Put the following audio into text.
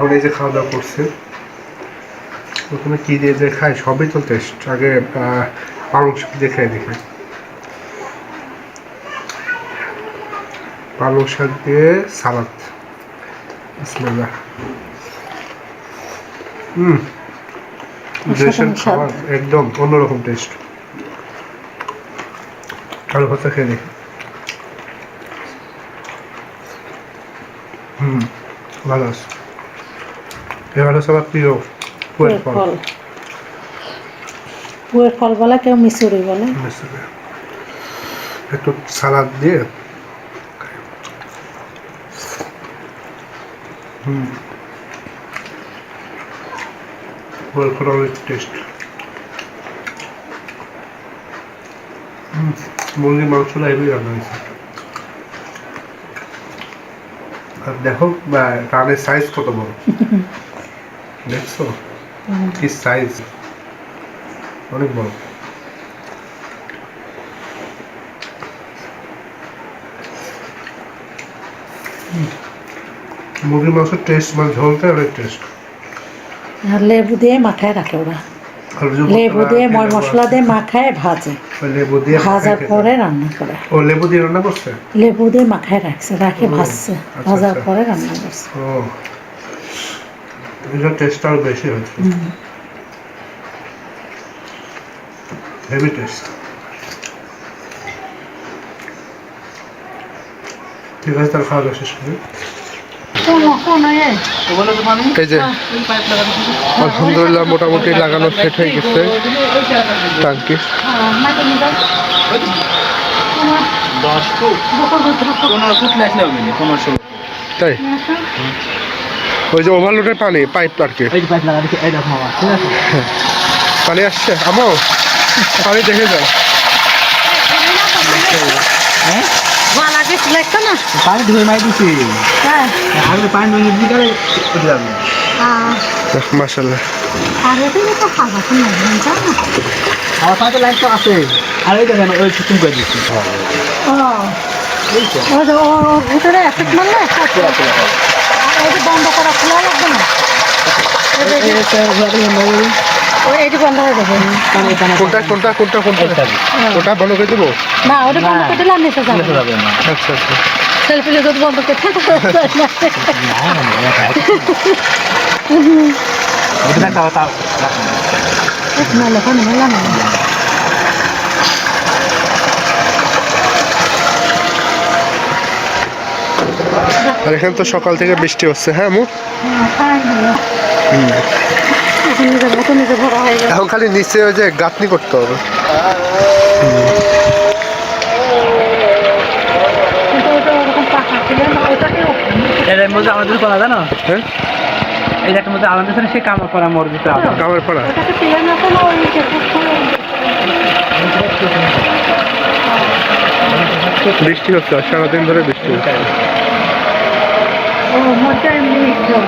এখন এই যে খাওয়া দাওয়া করছে ওখানে কি দিয়ে যে খায় সবই তো টেস্ট আগে পালং শাক দিয়ে খাই দেখে। পালং শাক দিয়ে সালাদ। বিসমিল্লাহ। হুম দেশের খাবার একদম অন্যরকম টেস্ট আলু ভাতা খেয়ে দেখি। হুম ভালো আছে। এবার আমার প্রিয় কুয়ের ফল। ফল। বলে কেউ মিসুরি বলে মিশ্রণে। একটু সালাদ দিয়ে হুম। কুয়ের ফল অনেক টেস্ট মুরগির মাংসটা হেভি রান্না হয়েছে। আর দেখো বা, রানের সাইজ কত বড়। দেখছ? কি সাইজ অনেক বড়। মুরগির মাংসের টেস্ট মানে ঝোলটা অনেক টেস্ট আর লেবু দিয়ে মাখায় রাখে ওরা। লেবু দিয়ে ময় মশলা দিয়ে মাখায় ভাজে। লেবু দিয়ে ভাজার পরে রান্না করে। ও লেবু দিয়ে রান্না করছে? লেবু দিয়ে মাখায় রাখছে রাখে ভাজছে। আচ্ছা, ভাজার আচ্ছা। পরে রান্না করছে। ও। এটার টেস্ট আরও বেশি হয়েছে হেভি টেস্ট ঠিক আছে তার খাওয়া শেষ করি। এই যে আলহামদুলিল্লাহ মোটামুটি লাগানো সেট হয়ে গেছে। টাঙ্কি পনেরো ষোলো তাই? ওই যে ওভারলোডের পানি পাইপ আর কি। পানি আসছে আমো পানি দেখে যাও। হ্যাঁ? পানি ধুয়ে মাই দিছি। হ্যাঁ। আগে পানি ধুয়ে দিতে গেলে উঠে যাবে। মাসাল্লাহ এটা খাবার তো না জানো আমার পানিতে লাইন তো আছে। আর এই দেখেন ওই করে ও। এই তো। ভিতরে আর যে বন্ধ করা খোলা লাগবে না? এই যে- এই একটা ঘোরা দিলে মরে যাবে। ওই এটি বন্ধ হয়ে যাবে কোনটা কোনটা কোনটা কোনটা? এইটা। ওটা বন্ধ করে দেবো? না ওটা বন্ধ করে দিলে আর নিচে যাবে আচ্ছা আচ্ছা। সেলফি বন্ধ এটা না আর এখানে তো সকাল থেকে বৃষ্টি হচ্ছে হ্যাঁ মু? এখন হয়ে এখন খালি নিচে ওই যে গাঁথনি করতে হবে। এটার মধ্যে আমাদের করা জানো হ্যাঁ? মধ্যে আমাদের সে করা মরজিতে কামের বৃষ্টি হচ্ছে সারাদিন ধরে বৃষ্টি হচ্ছে। ও মধ্যে এমনি জল